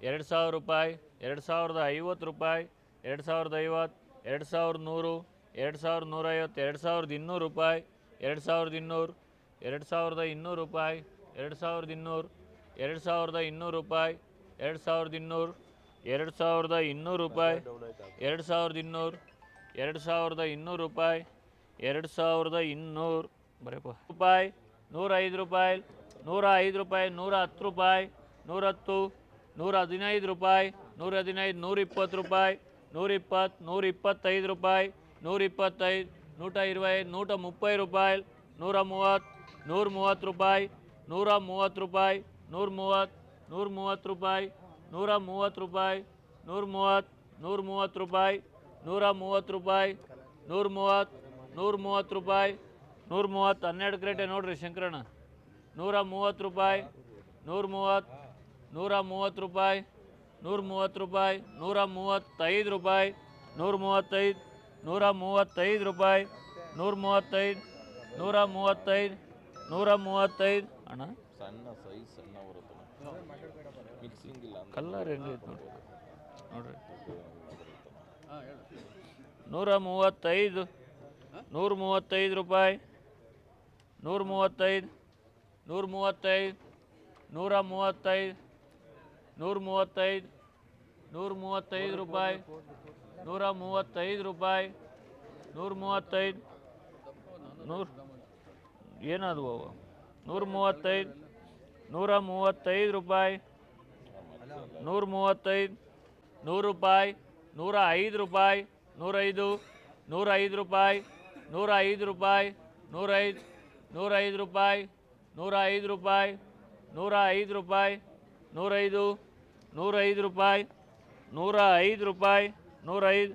ಎರಡು ಸಾವಿರ ರೂಪಾಯಿ ಎರಡು ಸಾವಿರದ ಐವತ್ತು ರೂಪಾಯಿ ಎರಡು ಸಾವಿರದ ಐವತ್ತು ಎರಡು ಸಾವಿರದ ನೂರು ಎರಡು ಸಾವಿರದ ನೂರೈವತ್ತು ಎರಡು ಸಾವಿರದ ಇನ್ನೂರು ರೂಪಾಯಿ ಎರಡು ಸಾವಿರದ ಇನ್ನೂರು ಎರಡು ಸಾವಿರದ ಇನ್ನೂರು ರೂಪಾಯಿ ಎರಡು ಸಾವಿರದ ಇನ್ನೂರು ಎರಡು ಸಾವಿರದ ಇನ್ನೂರು ರೂಪಾಯಿ ಎರಡು ಸಾವಿರದ ಇನ್ನೂರು ಎರಡು ಸಾವಿರದ ಇನ್ನೂರು ರೂಪಾಯಿ ಎರಡು ಸಾವಿರದ ಇನ್ನೂರು ಎರಡು ಸಾವಿರದ ಇನ್ನೂರು ರೂಪಾಯಿ ಎರಡು ಸಾವಿರದ ಇನ್ನೂರು ಬರೀಪ ರೂಪಾಯಿ ನೂರ ಐದು ರೂಪಾಯಿ ನೂರ ಐದು ರೂಪಾಯಿ ನೂರ ಹತ್ತು ರೂಪಾಯಿ ನೂರ ಹತ್ತು ನೂರ ಹದಿನೈದು ರೂಪಾಯಿ ನೂರ ಹದಿನೈದು ನೂರ ಇಪ್ಪತ್ತು ರೂಪಾಯಿ ನೂರ ಇಪ್ಪತ್ತು ನೂರ ಇಪ್ಪತ್ತೈದು ರೂಪಾಯಿ ನೂರ ಇಪ್ಪತ್ತೈದು ನೂಟ ಇರುವೈ ನೂಟ ಮುಪ್ಪೈ ರೂಪಾಯಿ ನೂರ ಮೂವತ್ತು ನೂರ ಮೂವತ್ತು ರೂಪಾಯಿ ನೂರ ಮೂವತ್ತು ರೂಪಾಯಿ ನೂರ ಮೂವತ್ತು ನೂರ ಮೂವತ್ತು ರೂಪಾಯಿ ನೂರ ಮೂವತ್ತು ರೂಪಾಯಿ ನೂರ ಮೂವತ್ತು ನೂರ ಮೂವತ್ತು ರೂಪಾಯಿ ನೂರ ಮೂವತ್ತು ರೂಪಾಯಿ ನೂರ ಮೂವತ್ತು ನೂರ ಮೂವತ್ತು ರೂಪಾಯಿ ನೂರ ಮೂವತ್ತು ಹನ್ನೆರಡು ಕ್ರೇಟೆ ನೋಡಿರಿ ಶಂಕರಣ್ಣ. ನೂರ ಮೂವತ್ತು ರೂಪಾಯಿ ನೂರ ಮೂವತ್ತು ನೂರ ಮೂವತ್ತು ರೂಪಾಯಿ ನೂರ ಮೂವತ್ತು ರೂಪಾಯಿ ನೂರ ಮೂವತ್ತೈದು ರೂಪಾಯಿ ನೂರ ಮೂವತ್ತೈದು ನೂರ ಮೂವತ್ತೈದು ರೂಪಾಯಿ ನೂರ ಮೂವತ್ತೈದು ನೂರ ಮೂವತ್ತೈದು ನೂರ ಮೂವತ್ತೈದು. ಅಣ್ಣ? ಸಣ್ಣ ಸೈಜ್ ಸಣ್ಣ ಬರುತ್ತೆ ಮಿಕ್ಸಿಂಗ್ ಇಲ್ಲ ಅಂದ್ರೆ ಕಲ್ಲರ್ ಹೆಂಗೈತೆ ನೋಡ್ರಿ. ನೋಡ್ರಿ ನೂರ ಮೂವತ್ತೈದು ನೂರ ಮೂವತ್ತೈದು ರೂಪಾಯಿ ನೂರ ಮೂವತ್ತೈದು ನೂರ ಮೂವತ್ತೈದು ನೂರ ಮೂವತ್ತೈದು ನೂರ ಮೂವತ್ತೈದು ನೂರ ಮೂವತ್ತೈದು ರೂಪಾಯಿ ನೂರ ಮೂವತ್ತೈದು ರೂಪಾಯಿ ನೂರ ಮೂವತ್ತೈದು ನೂರ ಏನದು ಅವು? ನೂರ ಮೂವತ್ತೈದು ನೂರ ಮೂವತ್ತೈದು ರೂಪಾಯಿ ನೂರ ಮೂವತ್ತೈದು ನೂರು ರೂಪಾಯಿ ನೂರ ಐದು ರೂಪಾಯಿ, ನೂರೈದು ನೂರ ಐದು ರೂಪಾಯಿ ನೂರ ಐದು ರೂಪಾಯಿ, ನೂರೈದು ನೂರ ಐದು ರೂಪಾಯಿ ನೂರ ಐದು ರೂಪಾಯಿ ನೂರ ಐದು ರೂಪಾಯಿ, ನೂರೈದು ನೂರ ಐದು ರೂಪಾಯಿ ನೂರ ಐದು ರೂಪಾಯಿ, ನೂರೈದು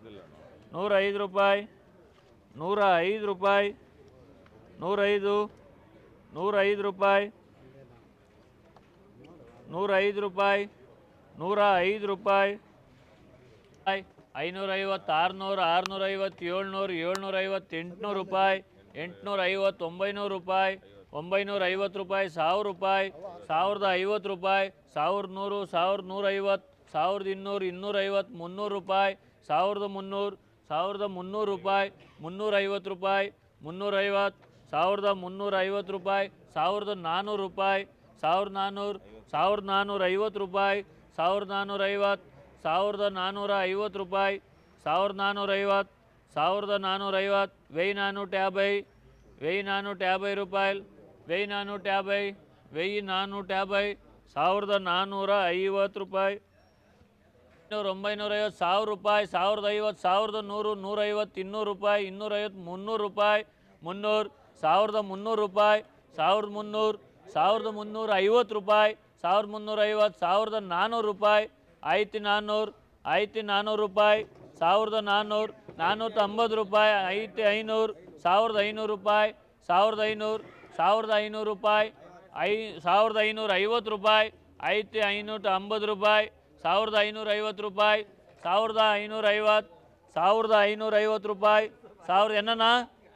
ನೂರ ಐದು ರೂಪಾಯಿ ನೂರ ಐದು ರೂಪಾಯಿ, ನೂರೈದು ನೂರ ಐದು ರೂಪಾಯಿ ನೂರ ಐದು ರೂಪಾಯಿ ನೂರ ಐದು ರೂಪಾಯಿ ಐನೂರ ಐನೂರೈವತ್ತು, ಆರುನೂರು, ಆರುನೂರೈವತ್ತು, ಏಳ್ನೂರು, ಏಳ್ನೂರೈವತ್ತು, ಎಂಟುನೂರು ರೂಪಾಯಿ ಎಂಟುನೂರ ಐವತ್ತು ಒಂಬೈನೂರು ರೂಪಾಯಿ ಒಂಬೈನೂರ ಐವತ್ತು ರೂಪಾಯಿ ಸಾವಿರ ರೂಪಾಯಿ ಸಾವಿರದ ಐವತ್ತು ರೂಪಾಯಿ ಸಾವಿರದ ನೂರು ಸಾವಿರದ ನೂರೈವತ್ತು ಸಾವಿರದ ಇನ್ನೂರು ಇನ್ನೂರೈವತ್ತು ಮುನ್ನೂರು ರೂಪಾಯಿ ಸಾವಿರದ ಮುನ್ನೂರು ಸಾವಿರದ ಮುನ್ನೂರು ರೂಪಾಯಿ ಮುನ್ನೂರೈವತ್ತು ರೂಪಾಯಿ ಮುನ್ನೂರೈವತ್ತು ಸಾವಿರದ ಮುನ್ನೂರ ಐವತ್ತು ರೂಪಾಯಿ ಸಾವಿರದ ನಾನ್ನೂರು ರೂಪಾಯಿ ಸಾವಿರದ ನಾನ್ನೂರು ಸಾವಿರದ ನಾನ್ನೂರ ಐವತ್ತು ರೂಪಾಯಿ ಸಾವಿರದ ನಾನ್ನೂರ ಐವತ್ತು ಸಾವಿರದ ನಾನ್ನೂರ ಐವತ್ತು ರೂಪಾಯಿ ಸಾವಿರದ ನಾನ್ನೂರ ಐವತ್ತು ಸಾವಿರದ ನಾನ್ನೂರ ಐವತ್ತು వెయ్యి నానూట యాభై వెయ్యి నానూట యాభై రూపాయలు వెయ్యి నానూట యాభై వెయ్యి నానూట యాభై ಸಾವಿರದ ನಾನ್ನೂರ ಐವತ್ತು ರೂಪಾಯಿ ಇನ್ನೂರು ಒಂಬೈನೂರ ಐವತ್ತು ಸಾವಿರ ರೂಪಾಯಿ ಸಾವಿರದ ಐವತ್ತು ಸಾವಿರದ ನೂರು ನೂರೈವತ್ತು ಇನ್ನೂರು ರೂಪಾಯಿ ಇನ್ನೂರೈವತ್ತು ಮುನ್ನೂರು ರೂಪಾಯಿ ಮುನ್ನೂರು ಸಾವಿರದ ಮುನ್ನೂರು ರೂಪಾಯಿ ಸಾವಿರದ ಮುನ್ನೂರು ಸಾವಿರದ ಮುನ್ನೂರ ಐವತ್ತು ರೂಪಾಯಿ ಸಾವಿರದ ಮುನ್ನೂರ ಐವತ್ತು ಸಾವಿರದ ನಾನ್ನೂರು ರೂಪಾಯಿ ಐತಿ ನಾನ್ನೂರು ಐತಿ ನಾನ್ನೂರು ರೂಪಾಯಿ ಸಾವಿರದ ನಾನ್ನೂರು ನಾನ್ನೂರ ತೊಂಬತ್ತು ರೂಪಾಯಿ ಐತಿ ಐನೂರು ಸಾವಿರದ ಐನೂರು ರೂಪಾಯಿ ಸಾವಿರದ ಐನೂರು ಸಾವಿರದ ಐನೂರು ರೂಪಾಯಿ, ಐ, ಸಾವಿರದ ಐನೂರ ಐವತ್ತು ರೂಪಾಯಿ ಐತಿ ಐನೂರ ಅಂಬತ್ತು ರೂಪಾಯಿ, ಸಾವಿರದ ಐನೂರ ಐವತ್ತು ರೂಪಾಯಿ, ಸಾವಿರದ ಐನೂರ ಐವತ್ತು ಸಾವಿರದ ಐನೂರ ಐವತ್ತು ರೂಪಾಯಿ ಸಾವಿರದ ಎನ್ನ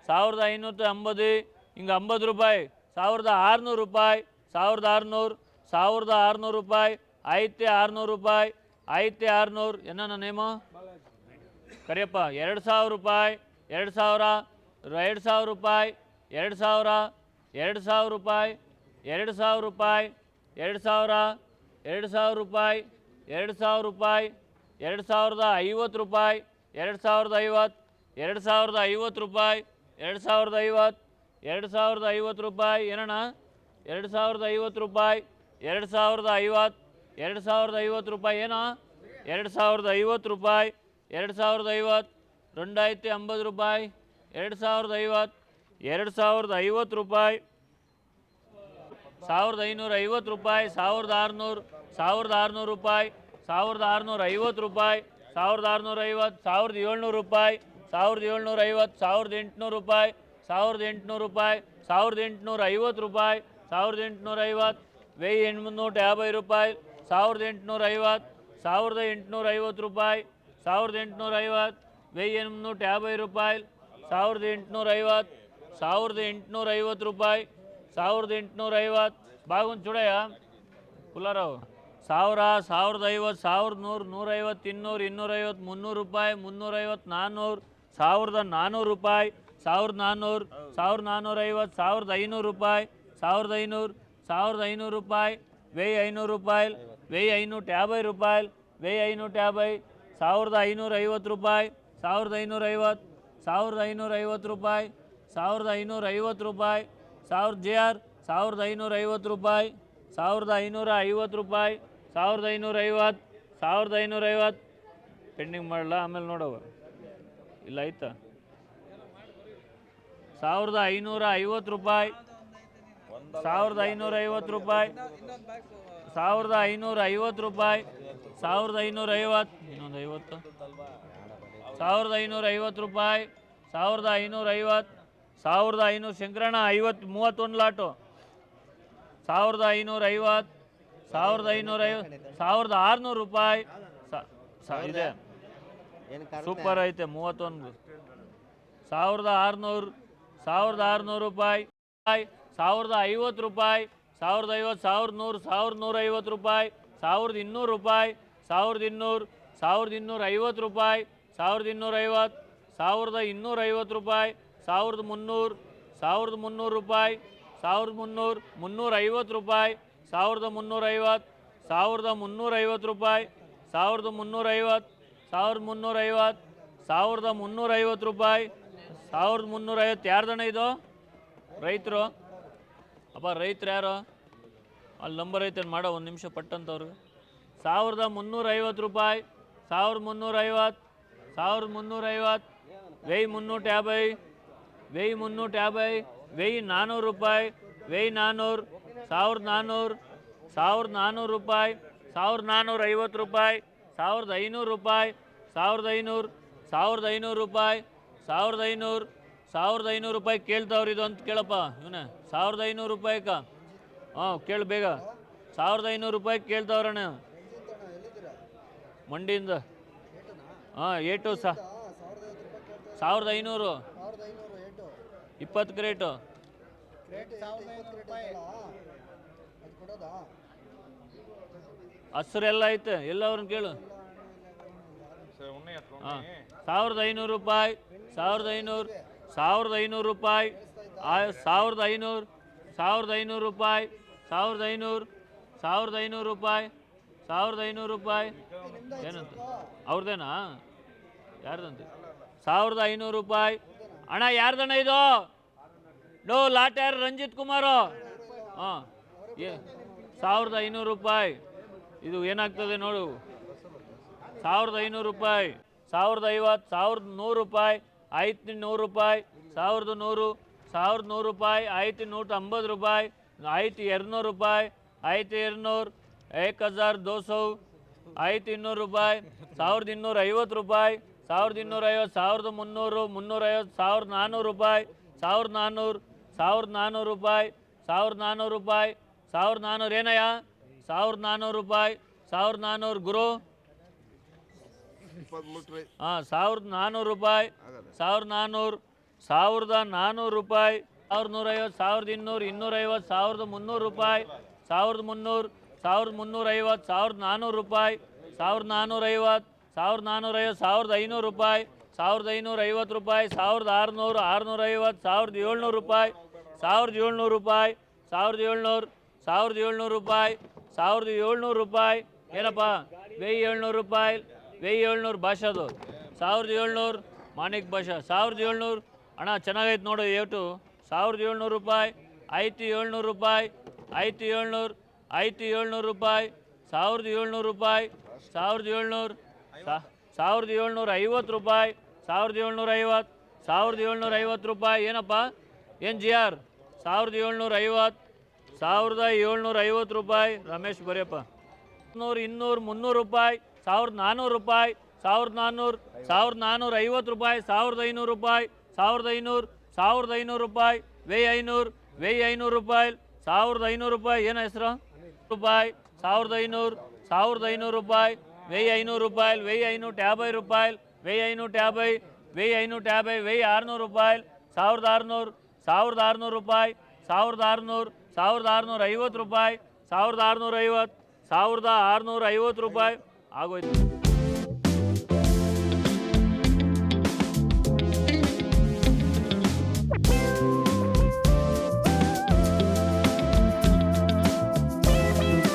ಸಾವಿರದ ಐನೂರ ಅಂಬದು ಹಿಂಗೆ ಅಂಬತ್ತು ರೂಪಾಯಿ, ಸಾವಿರದ ಆರುನೂರು ರೂಪಾಯಿ, ಸಾವಿರದ ಆರುನೂರು ಸಾವಿರದ ಆರುನೂರು ರೂಪಾಯಿ ಐತೆ ಆರುನೂರು ರೂಪಾಯಿ ಐತೆ ಆರುನೂರು ಎನ್ನ ನೇಮ? ಕರಿಯಪ್ಪ, ಎರಡು ಸಾವಿರ ರೂಪಾಯಿ, ಎರಡು ಸಾವಿರ ಎರಡು ಸಾವಿರ ರೂಪಾಯಿ, ಎರಡು ಸಾವಿರ ಎರಡು ಸಾವಿರ ರೂಪಾಯಿ ಎರಡು ಸಾವಿರ ರೂಪಾಯಿ ಎರಡು ಸಾವಿರ ಎರಡು ಸಾವಿರ ರೂಪಾಯಿ ಎರಡು ಸಾವಿರ ರೂಪಾಯಿ ಎರಡು ಸಾವಿರದ ಐವತ್ತು ರೂಪಾಯಿ ಎರಡು ಸಾವಿರದ ಐವತ್ತು ಎರಡು ಸಾವಿರದ ಐವತ್ತು ರೂಪಾಯಿ ಎರಡು ಸಾವಿರದ ಐವತ್ತು ಎರಡು ಸಾವಿರದ ಐವತ್ತು ರೂಪಾಯಿ ಏನಣ್ಣ ಎರಡು ಸಾವಿರದ ಐವತ್ತು ರೂಪಾಯಿ ಎರಡು ಸಾವಿರದ ಐವತ್ತು ಎರಡು ಸಾವಿರದ ಐವತ್ತು ರೂಪಾಯಿ ಏನೋ ಎರಡು ಸಾವಿರದ ಐವತ್ತು ರೂಪಾಯಿ ಎರಡು ಸಾವಿರದ ಐವತ್ತು రెంಡಾಯ್ತಿ ಎಂಬತ್ತು ರೂಪಾಯಿ ಎರಡು ಸಾವಿರದ ಐವತ್ತು ಎರಡು ಸಾವಿರದ ಐವತ್ತು ರೂಪಾಯಿ ಸಾವಿರದ ಐನೂರ ಐವತ್ತು ರೂಪಾಯಿ ಸಾವಿರದ ಆರುನೂರು ಸಾವಿರದ ಆರುನೂರು ರೂಪಾಯಿ ಸಾವಿರದ ಆರುನೂರ ಐವತ್ತು ರೂಪಾಯಿ ಸಾವಿರದ ಆರುನೂರ ಐವತ್ತು ಸಾವಿರದ ಏಳ್ನೂರು ರೂಪಾಯಿ ಸಾವಿರದ ಏಳ್ನೂರ ಐವತ್ತು ಸಾವಿರದ ಎಂಟುನೂರು ರೂಪಾಯಿ ಸಾವಿರದ ಎಂಟುನೂರು ರೂಪಾಯಿ ಸಾವಿರದ ಎಂಟುನೂರ ಐವತ್ತು ರೂಪಾಯಿ ಸಾವಿರದ ಎಂಟುನೂರ ಐವತ್ತು ವೆಯ್ಯಿ ಎಂಟುನೂರ ಯಾಭೈ ರೂಪಾಯಿ ಸಾವಿರದ ಎಂಟುನೂರ ಐವತ್ತು ಸಾವಿರದ ಎಂಟುನೂರ ಐವತ್ತು ರೂಪಾಯಿ ಸಾವಿರದ ಎಂಟುನೂರ ಐವತ್ತು ವೆಯ್ಯಿ ಎಂಟುನೂರ ಯಾಭೈ ರೂಪಾಯಿ ಸಾವಿರದ ಎಂಟುನೂರ ಐವತ್ತು ಸಾವಿರದ ಎಂಟುನೂರ ಐವತ್ತು ರೂಪಾಯಿ, ಸಾವಿರದ ಎಂಟುನೂರ ಐವತ್ತು ಬಾಗುನ್ ಚೂಡಯ್ಯ. ಪುಲ್ಲಾರಾವ್ ಸಾವಿರ, ಸಾವಿರದ ಐವತ್ತು, ಸಾವಿರದ ನೂರು, ನೂರೈವತ್ತು, ಇನ್ನೂರು, ಇನ್ನೂರೈವತ್ತು, ಮುನ್ನೂರು ರೂಪಾಯಿ, ಮುನ್ನೂರೈವತ್ತು, ನಾನ್ನೂರು, ಸಾವಿರದ ನಾನ್ನೂರು ರೂಪಾಯಿ, ಸಾವಿರದ ನಾನ್ನೂರು, ಸಾವಿರದ ನಾನ್ನೂರೈವತ್ತು, ಸಾವಿರದ ಐನೂರು ರೂಪಾಯಿ, ಸಾವಿರದ ಐನೂರು ಸಾವಿರದ ಐನೂರು ರೂಪಾಯಿ, ವೆಯ್ ಐನೂರು ರೂಪಾಯಿ, ವೆಯ್ ಐನೂಟ ಯಾಭೈ ರೂಪಾಯಿ, ವೆಯ್ ಐನೂಟ ಯಾಭೈ, ಸಾವಿರದ ಐನೂರ ಐವತ್ತು ರೂಪಾಯಿ, ಸಾವಿರದ ಐನೂರ ಐವತ್ತು ಸಾವಿರದ ಐನೂರ ಐವತ್ತು ರೂಪಾಯಿ ಸಾವಿರದ ಐನೂರ ಐವತ್ತು ರೂಪಾಯಿ ಸಾವಿರದ ಜೆ ಆರ್ ಸಾವಿರದ ಐನೂರ ಐವತ್ತು ರೂಪಾಯಿ ಸಾವಿರದ ಐನೂರ ಐವತ್ತು ರೂಪಾಯಿ ಸಾವಿರದ ಐನೂರ ಐವತ್ತು ಸಾವಿರದ ಐನೂರ ಐವತ್ತು ಪೆಂಡಿಂಗ್ ಮಾಡಲ್ಲ ಆಮೇಲೆ ನೋಡವ ಇಲ್ಲ ಆಯ್ತಾ ಸಾವಿರದ ಐನೂರ ಐವತ್ತು ರೂಪಾಯಿ ಸಾವಿರದ ಐನೂರ ಐವತ್ತು ರೂಪಾಯಿ ಸಾವಿರದ ಐನೂರ ಐವತ್ತು ರೂಪಾಯಿ ಸಾವಿರದ ಐನೂರ ಐವತ್ತು ಇನ್ನೊಂದು ಐವತ್ತು ಸಾವಿರದ ಐನೂರ ಐವತ್ತು ರೂಪಾಯಿ ಸಾವಿರದ ಐನೂರ ಐವತ್ತು ಸಾವಿರದ ಐನೂರು ಶಂಕರಣ್ಣ ಐವತ್ತು ಮೂವತ್ತೊಂದು ಲಾಟು. ಸಾವಿರದ ಐನೂರ ಐವತ್ತು ಸಾವಿರದ ಐನೂರ ಐವತ್ತು ಸಾವಿರದ ಆರುನೂರು ರೂಪಾಯಿ. ಇದೆ. ಸೂಪರ್ ಐತೆ ಮೂವತ್ತೊಂದು. ಸಾವಿರದ ಆರುನೂರು ಸಾವಿರದ ಆರುನೂರು ರೂಪಾಯಿ. ರೂಪಾಯಿ ಸಾವಿರದ ಐವತ್ತು ರೂಪಾಯಿ ಸಾವಿರದ ಐವತ್ತು ಸಾವಿರದ ನೂರು ಸಾವಿರದ ನೂರ ಐವತ್ತು ರೂಪಾಯಿ. ಸಾವಿರದ ಇನ್ನೂರು ರೂಪಾಯಿ ಸಾವಿರದ ಇನ್ನೂರು ಸಾವಿರದ ಇನ್ನೂರ ಐವತ್ತು ರೂಪಾಯಿ. ಸಾವಿರದ ಇನ್ನೂರ ಐವತ್ತು ಸಾವಿರದ ಇನ್ನೂರ ಐವತ್ತು ರೂಪಾಯಿ. ಸಾವಿರದ ಮುನ್ನೂರು ಸಾವಿರದ ಮುನ್ನೂರು ರೂಪಾಯಿ, ಸಾವಿರದ ಮುನ್ನೂರು ಮುನ್ನೂರೈವತ್ತು ರೂಪಾಯಿ, ಸಾವಿರದ ಮುನ್ನೂರೈವತ್ತು ಸಾವಿರದ ಮುನ್ನೂರೈವತ್ತು ರೂಪಾಯಿ, ಸಾವಿರದ ಮುನ್ನೂರೈವತ್ತು ಸಾವಿರದ ಮುನ್ನೂರೈವತ್ತು ಸಾವಿರದ ಮುನ್ನೂರೈವತ್ತು ರೂಪಾಯಿ, ಸಾವಿರದ ಮುನ್ನೂರೈವತ್ತು ಯಾರ್ದಣ ಇದು? ರೈತರು. ಅಪ್ಪ, ರೈತರು ಯಾರು? ಅಲ್ಲಿ ನಂಬರ್ ಐತೆ ಮಾಡೋ, ಒಂದು ನಿಮಿಷ ಪಟ್ಟಂಥವ್ರು ಸಾವಿರದ ಮುನ್ನೂರೈವತ್ತು ರೂಪಾಯಿ, ಸಾವಿರದ ಮುನ್ನೂರೈವತ್ತು ಸಾವಿರದ ಮುನ್ನೂರೈವತ್ತು ವೆಯ್ ಮುನ್ನೂರ ಯಾಭೈ వెయ్యి మున్నూట యాభై వెయ్యి నానూరు రూపాయి వెయ్యి నానూరు ಸಾವಿರದ ನಾನ್ನೂರು ಸಾವಿರದ ನಾನ್ನೂರು ರೂಪಾಯಿ ಸಾವಿರದ ನಾನ್ನೂರ ಐವತ್ತು ರೂಪಾಯಿ ಸಾವಿರದ ಐನೂರು ರೂಪಾಯಿ ಸಾವಿರದ ಐನೂರು ಸಾವಿರದ ಐನೂರು ರೂಪಾಯಿ ಸಾವಿರದ ಐನೂರು ಸಾವಿರದ ಐನೂರು ರೂಪಾಯಿ ಕೇಳ್ತಾವ್ರಿ ಇದು ಅಂತ ಕೇಳಪ್ಪ ಇವನೇ ಸಾವಿರದ ಐನೂರು ರೂಪಾಯಿಕ ಹಾಂ ಕೇಳು ಬೇಗ ಸಾವಿರದ ಐನೂರು ರೂಪಾಯಿ ಕೇಳ್ತಾವ್ರಣ್ಣ ಮಂಡಿಯಿಂದ ಹಾಂ ಏಟು ಸಾ ಸಾವಿರದ ಐನೂರು ಇಪ್ಪತ್ತು ಕ್ರೇಟು ಹಸ್ರೆಲ್ಲ ಐತೆ. ಎಲ್ಲವ್ರನ್ನ ಕೇಳು. ಹಾಂ. ಸಾವಿರದ ಐನೂರು ರೂಪಾಯಿ ಸಾವಿರದ ಐನೂರು ಸಾವಿರದ ಐನೂರು ರೂಪಾಯಿ ಸಾವಿರದ ಐನೂರು ಸಾವಿರದ ಐನೂರು ರೂಪಾಯಿ ಸಾವಿರದ ಐನೂರು ಸಾವಿರದ ಐನೂರು ರೂಪಾಯಿ ಸಾವಿರದ ಐನೂರು ರೂಪಾಯಿ. ಏನಂತ? ಅವ್ರದ್ದೇನಾ ಯಾರ್ದಂತೆ? ಸಾವಿರದ ಐನೂರು ರೂಪಾಯಿ ಅಣ್ಣ, ಯಾರ್ದಣ್ಣ ಇದು? ಡೋ, ಲಾಟ್ಯಾರ್ ರಂಜಿತ್ ಕುಮಾರ್. ಹಾಂ, ಏ, ಸಾವಿರದ ಐನೂರು ರೂಪಾಯಿ. ಇದು ಏನಾಗ್ತದೆ ನೋಡು. ಸಾವಿರದ ಐನೂರು ರೂಪಾಯಿ, ಸಾವಿರದ ಐವತ್ತು, ಸಾವಿರದ ನೂರು ರೂಪಾಯಿ, ಐದು ನೂರು ರೂಪಾಯಿ, ಸಾವಿರದ ನೂರು ಸಾವಿರದ ನೂರು ರೂಪಾಯಿ, ಐದು ನೂಟ ಅಂಬತ್ತು ರೂಪಾಯಿ ಆಯ್ತು ಎರಡುನೂರು ರೂಪಾಯಿ ಆಯ್ತು ಎರಡುನೂರು ಏಕ್ ಹಜಾರ್ ದೋ ಸೌ ಐದು ಇನ್ನೂರು ರೂಪಾಯಿ, ಸಾವಿರದ ಇನ್ನೂರ ಐವತ್ತು ರೂಪಾಯಿ ಸಾವಿರದ ಇನ್ನೂರ ಐವತ್ತು ಸಾವಿರದ ಮುನ್ನೂರು ಮುನ್ನೂರೈವತ್ತು ಸಾವಿರದ ನಾನ್ನೂರು ರೂಪಾಯಿ ಸಾವಿರದ ನಾನ್ನೂರು ಸಾವಿರದ ನಾನ್ನೂರು ರೂಪಾಯಿ ಸಾವಿರದ ನಾನ್ನೂರು ರೂಪಾಯಿ ಸಾವಿರದ ನಾನ್ನೂರು ಏನಯ್ಯ? ಸಾವಿರದ ನಾನ್ನೂರು ರೂಪಾಯಿ ಸಾವಿರದ ನಾನ್ನೂರು ಗುರು. ಹಾಂ ಸಾವಿರದ ನಾನ್ನೂರು ರೂಪಾಯಿ ಸಾವಿರದ ನಾನ್ನೂರು ಸಾವಿರದ ನಾನ್ನೂರು ರೂಪಾಯಿ ಸಾವಿರದ ನೂರೈವತ್ತು ಸಾವಿರದ ಇನ್ನೂರು ಇನ್ನೂರೈವತ್ತು ಸಾವಿರದ ಮುನ್ನೂರು ರೂಪಾಯಿ ಸಾವಿರದ ಮುನ್ನೂರು ಸಾವಿರದ ಮುನ್ನೂರೈವತ್ತು ಸಾವಿರದ ನಾನ್ನೂರು ರೂಪಾಯಿ ಸಾವಿರದ ನಾನ್ನೂರೈವತ್ತು ಸಾವಿರದ ನಾನ್ನೂರೈವತ್ತು ಸಾವಿರದ ಐನೂರು ರೂಪಾಯಿ, ಸಾವಿರದ ಐನೂರ ಐವತ್ತು ರೂಪಾಯಿ, ಸಾವಿರದ ಆರುನೂರು, ಆರುನೂರೈವತ್ತು, ಸಾವಿರದ ಏಳ್ನೂರು ರೂಪಾಯಿ, ಸಾವಿರದ ಏಳ್ನೂರು ರೂಪಾಯಿ, ಸಾವಿರದ ಏಳ್ನೂರು ಸಾವಿರದ ಏಳ್ನೂರು ರೂಪಾಯಿ, ಸಾವಿರದ ಏಳ್ನೂರು ರೂಪಾಯಿ, ಏನಪ್ಪ? ವೆಯ್ಯಿ ಏಳ್ನೂರು ರೂಪಾಯಿ ವೆಯ್ಯಿ ಏಳ್ನೂರು ಭಾಷಾದು. ಸಾವಿರದ ಏಳ್ನೂರು ಮಾಣಿಕ್ ಭಾಷಾ, ಸಾವಿರದ ಏಳ್ನೂರು ಹಣ ಚೆನ್ನಾಗೈತೆ ನೋಡು ಏಟು. ಸಾವಿರದ ಏಳ್ನೂರು ರೂಪಾಯಿ ಐತಿ ಏಳ್ನೂರು ರೂಪಾಯಿ ಐತಿ ಏಳ್ನೂರು ಐತಿ ಏಳ್ನೂರು ರೂಪಾಯಿ, ಸಾವಿರದ ಏಳ್ನೂರು ರೂಪಾಯಿ, ಸಾವಿರದ ಏಳ್ನೂರು ಸಾವಿರದ ಏಳ್ನೂರ ಐವತ್ತು ರೂಪಾಯಿ, ಸಾವಿರದ ಏಳ್ನೂರ ಐವತ್ತು, ಸಾವಿರದ ಏಳ್ನೂರ ಐವತ್ತು ರೂಪಾಯಿ, ಏನಪ್ಪ? ಏನು ಜಿ ಆರ್ ಸಾವಿರದ ಏಳ್ನೂರ ಐವತ್ತು, ಸಾವಿರದ ಏಳ್ನೂರ ಐವತ್ತು ರೂಪಾಯಿ, ರಮೇಶ್ ಬರೆಯಪ್ಪ. ನೂರು ಇನ್ನೂರು, ಮುನ್ನೂರು ರೂಪಾಯಿ, ಸಾವಿರದ ನಾನ್ನೂರು ರೂಪಾಯಿ, ಸಾವಿರದ ನಾನ್ನೂರು ಸಾವಿರದ ನಾನ್ನೂರ ಐವತ್ತು ರೂಪಾಯಿ, ಸಾವಿರದ ಐನೂರು ರೂಪಾಯಿ, ಸಾವಿರದ ಐನೂರು ಸಾವಿರದ ಐನೂರು ರೂಪಾಯಿ ವೆಯ್ ಐನೂರು ವೆಯ್ ಐನೂರು ರೂಪಾಯಿ, ಸಾವಿರದ ಐನೂರು ರೂಪಾಯಿ, ಏನು ಹೆಸರು? ರೂಪಾಯಿ, ಸಾವಿರದ ಐನೂರು ಸಾವಿರದ ಐನೂರು ರೂಪಾಯಿ వెయ్యి ಐನೂರು ರೂಪಾಯಿ వెయ్యి ಐನೂಟ యాభై ರೂಪಾಯಿ వెయ్యి ಐನೂಟ యాభై వెయ్యి ಐನೂಟ యాభై వెయ్యి ಆರುನೂರು ರೂಪಾಯಿ ಸಾವಿರದ ಆರುನೂರು ಸಾವಿರದ ಆರುನೂರು ರೂಪಾಯಿ ಸಾವಿರದ ಆರುನೂರು ಸಾವಿರದ ಆರುನೂರ ಐವತ್ತು ರೂಪಾಯಿ ಸಾವಿರದ ಆರುನೂರ ಐವತ್ತು ಸಾವಿರದ ಆರುನೂರ ಐವತ್ತು ರೂಪಾಯಿ ಆಗೋಯ್ತು